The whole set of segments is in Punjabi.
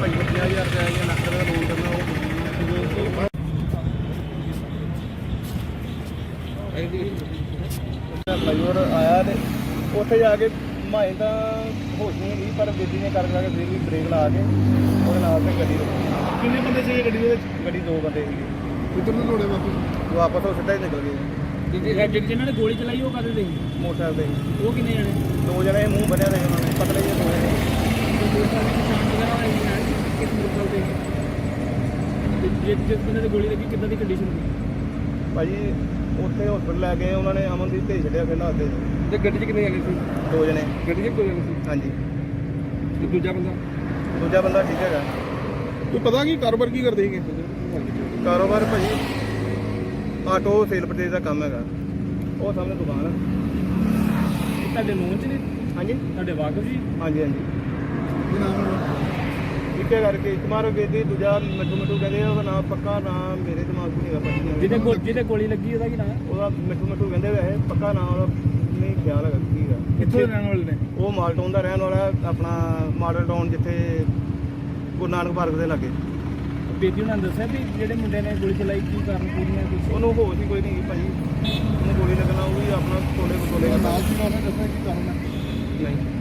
ਭਾਈ 50000 ਉੱਥੇ ਜਾ ਕੇ ਮਾਏ ਤਾਂ ਹੋਸ਼ ਨਹੀਂ ਪਰ ਬੇਦੀ ਨੇ ਕਰ ਲਾ ਕੇ ਫਿਰ ਬ੍ਰੇਕ ਲਾ ਕੇ ਉਹਦੇ ਨਾਲ ਤੇ ਗੱਡੀ ਰੁਕੀ। ਕਿੰਨੇ ਬੰਦੇ ਸੀ ਗੱਡੀ ਦੇ ਵਿੱਚ? ਗੱਡੀ ਦੋ ਬੰਦੇ ਸੀਗੇ। ਕਿੱਧਰ ਨੂੰ ਲੋੜੇ ਵਾਪਸ? ਵਾਪਸ ਉਹ ਸਿੱਧਾ ਹੀ ਨਿਕਲ ਗਏ। ਜਿਹੜੀ ਜਿਹਨਾਂ ਨੇ ਗੋਲੀ ਚਲਾਈ ਉਹ ਕਦੇ ਦੇ ਮੋਟਰਸਾਈਕਲ ਤੇ ਉਹ ਕਿੰਨੇ ਜਣੇ? ਦੋ ਜਣੇ ਮੂੰਹ ਬੰਨਿਆ ਦੇ ਉਹਨਾਂ ਨੇ ਪਤਲੇ ਜਿਹੇ ਹੋਏ ਨੇ ਮੋਟਰਸਾਈਕਲ ਦੀ ਪਛਾਣ ਵਗੈਰਾ ਹੋਈ ਹੈ ਕਿਸ ਮੋਟਰਸਾਈਕਲ ਤੇ ਤੇ ਜਿਸ ਜਿਸ ਬੰਦੇ ਤੇ ਗੋਲੀ ਲੱਗੀ ਕਿੱਦਾਂ ਦੀ ਕੰਡੀਸ਼ਨ ਸੀ ਭਾਜੀ ਉੱਥੇ ਹਸਪੀਟਲ ਲੈ ਗਏ ਉਹਨਾਂ ਨੇ ਅਮਨਦੀਪ ਭੇਜ ਛੱਡਿਆ ਫਿਰ ਨਾਲ ਦੇ ਤੇ ਗੱਡੀ 'ਚ ਕਿੰਨੇ ਜਣੇ ਸੀ? ਦੋ ਜਣੇ। ਗੱਡੀ 'ਚ ਕੋਈ ਜਣੇ ਸੀ? ਹਾਂਜੀ। ਤੇ ਦੂਜਾ ਬੰਦਾ? ਦੂਜਾ ਬੰਦਾ ਠੀਕ ਹੈਗਾ। ਤੂੰ ਪਤਾ ਕੀ ਕਾਰੋਬਾਰ ਕੀ ਕਰਦੇ ਸੀਗੇ? ਕਾਰੋਬਾਰ ਭਾਜੀ ਆਟੋ ਸੇਲ ਪਰਚੇਜ਼ ਦਾ ਕੰਮ ਹੈਗਾ। ਉਹ ਸਾਹਮਣੇ ਦੁਕਾਨ ਹੈ ਤੁਹਾਡੇ ਨੋਨ ਚ ਨੇ ਹਾਂਜੀ। ਤੁਹਾਡੇ ਵਾਕਫ ਜੀ? ਹਾਂਜੀ ਹਾਂਜੀ। ਇੱਕੇ ਕਰਕੇ ਕੁਮਾਰ ਬੇਦੀ ਦੂਜਾ ਮਿੱਠੂ ਮਿੱਠੂ ਕਹਿੰਦੇ ਆ, ਉਹਦਾ ਨਾਮ ਪੱਕਾ ਨਾਮ ਮੇਰੇ ਦਿਮਾਗ 'ਚ ਨਹੀਂ ਹੈਗਾ ਭਾਜੀ ਜਿਹਦੇ ਗੋ- ਜਿਹਦੇ ਗੋਲੀ ਲੱਗੀ ਉਹਦਾ ਕੀ ਨਾਮ? ਉਹਦਾ ਮਿੱਠੂ ਮਿੱਠੂ ਕਹਿੰਦੇ ਵੈਸੇ ਪੱਕਾ ਨਾਮ ਉਹਦਾ ਨਹੀਂ ਖਿਆਲ ਹੈਗਾ ਕੀ ਹੈਗਾ ਕਿੱਥੋਂ ਦੇ ਰਹਿਣ ਵਾਲੇ ਨੇ? ਉਹ ਮਾਲਟਾਊਨ ਦਾ ਰਹਿਣ ਵਾਲਾ ਹੈ, ਆਪਣਾ ਮਾਡਲ ਟਾਊਨ ਜਿੱਥੇ ਗੁਰੂ ਨਾਨਕ ਪਾਰਕ ਦੇ ਲਾਗੇ। ਬੇਦੀ ਉਹਨਾਂ ਨੇ ਦੱਸਿਆ ਵੀ ਜਿਹੜੇ ਮੁੰਡੇ ਨੇ ਗੋਲੀ ਚਲਾਈ ਕੀ ਕਾਰਨ ਪੂਰੀਆਂ ਕੁਝ ਉਹਨੂੰ ਹੋਸ਼ ਹੀ ਕੋਈ ਨਹੀਂ ਭਾਜੀ ਉਹਨੂੰ ਗੋਲੀ ਲੱਗਣਾ ਉਹ ਵੀ ਆਪਣਾ ਕੋਲੇ ਕੋਲੇ ਨਾਲ ਸੀ ਉਹਨੇ ਦੱਸਿਆ ਕੀ ਕਾਰਨ ਹੈ ਨਹੀਂ।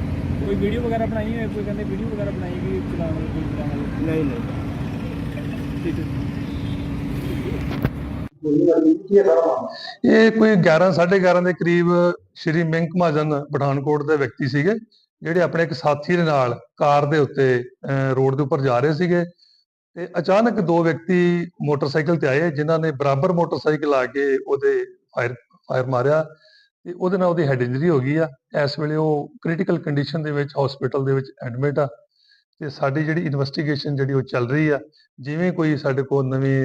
ਕੋਈ ਵੀਡੀਓ ਵਗੈਰਾ ਬਣਾਈ ਹੋਏ ਕੋਈ ਕਹਿੰਦੇ ਵੀਡੀਓ ਵਗੈਰਾ ਬਣਾਈ ਵੀ ਚਲਾਉਣ ਵਾਲੀ ਗੋਲੀ ਚਲਾਉਣ ਵਾਲੀ? ਨਹੀਂ ਨਹੀਂ। ਠੀਕ ਹੈ। ਇਹ ਕੋਈ 11 11:30 ਦੇ ਕਰੀਬ ਸ਼੍ਰੀ ਮਿੰਕ ਮਹਾਜਨ ਪਠਾਨਕੋਟ ਦੇ ਵਿਅਕਤੀ ਸੀਗੇ ਜਿਹੜੇ ਆਪਣੇ ਇੱਕ ਸਾਥੀ ਦੇ ਨਾਲ ਕਾਰ ਦੇ ਉੱਤੇ ਅਹ, ਰੋਡ ਦੇ ਉੱਪਰ ਜਾ ਰਹੇ ਸੀਗੇ ਤੇ ਅਚਾਨਕ ਦੋ ਵਿਅਕਤੀ ਮੋਟਰਸਾਈਕਲ ਤੇ ਆਏ ਜਿਨ੍ਹਾਂ ਨੇ ਬਰਾਬਰ ਮੋਟਰਸਾਈਕਲ ਆ ਕੇ ਉਹਦੇ ਫਾਇਰ ਫਾਇਰ ਮਾਰਿਆ। ਤੇ ਉਹਦੇ ਨਾਲ ਉਹਦੀ ਹੈਡ ਇੰਜਰੀ ਹੋ ਗਈ ਆ। ਇਸ ਵੇਲੇ ਉਹ ਕ੍ਰਿਟੀਕਲ ਕੰਡੀਸ਼ਨ ਦੇ ਵਿੱਚ ਹਸਪੀਟਲ ਦੇ ਵਿੱਚ ਐਡਮਿਟ ਆ ਤੇ ਸਾਡੀ ਜਿਹੜੀ ਇਨਵੈਸਟੀਗੇਸ਼ਨ ਜਿਹੜੀ ਉਹ ਚੱਲ ਰਹੀ ਆ ਜਿਵੇਂ ਕੋਈ ਸਾਡੇ ਕੋਲ ਨਵੀਂ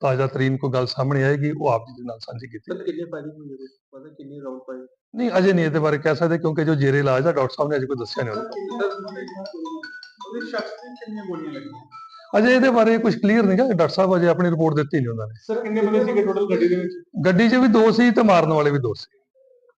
ਤਾਜ਼ਾ ਤਰੀਨ ਕੋਈ ਗੱਲ ਸਾਹਮਣੇ ਆਏਗੀ ਉਹ ਆਪ ਜੀ ਦੇ ਨਾਲ ਸਾਂਝੀ ਕੀਤੀ ਜਾਏਗੀ। ਕਿੰਨੇ ਫਾਇਰਿੰਗ ਹੋਈ ਹੈ ਪਤਾ ਕਿੰਨੀ ਰਾਉਂਡ ਪਾਈ ਨਹੀਂ ਅਜੇ ਨਹੀਂ ਇਹਦੇ ਬਾਰੇ ਕਹਿ ਸਕਦੇ ਕਿਉਂਕਿ ਜੋ ਜੇਰੇ ਇਲਾਜ ਦਾ ਡਾਕਟਰ ਸਾਹਿਬ ਨੇ ਅਜੇ ਕੋਈ ਦੱਸਿਆ ਨਹੀਂ ਉਹਦੇ ਸ਼ਖਸ ਤੇ ਕਿੰਨੀਆਂ ਗੋਲੀਆਂ ਲੱਗੀਆਂ। ਅਜੇ ਇਹਦੇ ਬਾਰੇ ਕੁਝ ਕਲੀਅਰ ਨਹੀਂ ਗਾ ਡਾਕਟਰ ਸਾਹਿਬ ਅਜੇ ਆਪਣੀ ਰਿਪੋਰਟ ਦਿੱਤੀ ਨਹੀਂ ਉਹਨਾਂ ਨੇ। ਸਰ ਕਿੰਨੇ ਬੰਦੇ ਸੀਗੇ ਟੋਟਲ ਗੱਡੀ ਦੇ ਵਿੱਚ? ਗੱਡੀ 'ਚ ਵੀ ਦੋ ਸੀ ਤੇ ਮਾਰਨ ਵਾਲੇ ਵੀ ਦੋ ਸੀ।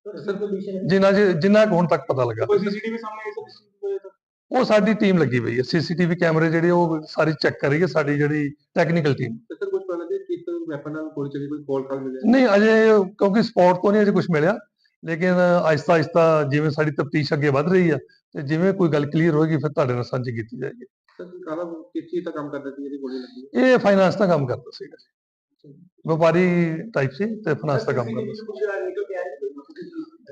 ਸਰ ਕੰਡੀਸ਼ਨ ਜਿਨ੍ਹਾਂ 'ਚ ਜਿੰਨਾ ਕੁ ਹੁਣ ਤੱਕ ਪਤਾ ਲੱਗਾ ਕੋਈ ਸੀਸੀਟੀਵੀ ਸਾਹਮਣੇ ਆਈ ਸਰ ਉਹ ਸਾਡੀ ਟੀਮ ਲੱਗੀ ਹੋਈ ਹੈ ਸੀਸੀਟੀਵੀ ਕੈਮਰੇ ਜਿਹੜੇ ਉਹ ਸਾਰੀ ਚੈੱਕ ਕਰ ਰਹੀ ਹੈ ਸਾਡੀ ਜਿਹੜੀ ਟੈਕਨੀਕਲ ਟੀਮ ਸਰ ਕੁਝ ਪਤਾ ਲੱਗਿਆ ਕਿ ਕੋਈ ਵੈਪਨ ਨਾਲ ਗੋਲੀ ਚੱਲੀ ਕੋਈ ਕੋਲ ਕਰ ਮਿਲਿਆ ਨਹੀਂ ਅਜੇ ਕਿਉਂਕਿ ਸਪੌਟ ਤੋਂ ਨਹੀਂ ਅਜੇ ਕੁਝ ਮਿਲਿਆ ਲੇਕਿਨ ਆਹਿਸਤਾ ਆਹਿਸਤਾ ਜਿਵੇਂ ਸਾਡੀ ਤਫਤੀਸ਼ ਅੱਗੇ ਵਧ ਰਹੀ ਆ ਤੇ ਜਿਵੇਂ ਕੋਈ ਗੱਲ ਕਲੀਅਰ ਹੋਏਗੀ ਫਿਰ ਤੁਹਾਡੇ ਨਾਲ ਸਾਂਝੀ ਕੀਤੀ ਜਾਏਗੀ ਸਰ ਕਾਲਾ ਕਿਸ ਚੀਜ਼ ਦਾ ਕੰਮ ਕਰਦਾ ਸੀ ਜਿਹੜੀ ਗੋਲੀ ਲੱਗੀ ਇਹ ਫਾਈਨਾਂਸ ਦਾ ਕੰਮ ਕਰਦਾ ਸੀਗਾ ਵਪਾਰੀ ਟਾਈਪ ਸੀ ਤੇ ਫਾਈਨਾਂਸ ਦਾ ਕੰਮ ਕਰਦਾ ਸੀ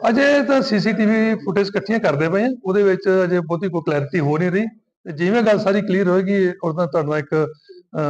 ਅਜੇ ਤਾਂ ਸੀਸੀਟੀਵੀ ਫੁਟੇਜ ਇਕੱਠੀਆਂ ਕਰਦੇ ਪਏ ਆ ਉਹਦੇ ਵਿੱਚ ਅਜੇ ਬਹੁਤੀ ਕੋਈ ਕਲੈਰਿਟੀ ਹੋ ਨਹੀਂ ਰਹੀ। ਤੇ ਜਿਵੇਂ ਗੱਲ ਸਾਰੀ ਕਲੀਅਰ ਹੋਏਗੀ ਉਹਦਾ ਤੁਹਾਡੇ ਇੱਕ ਅਹ,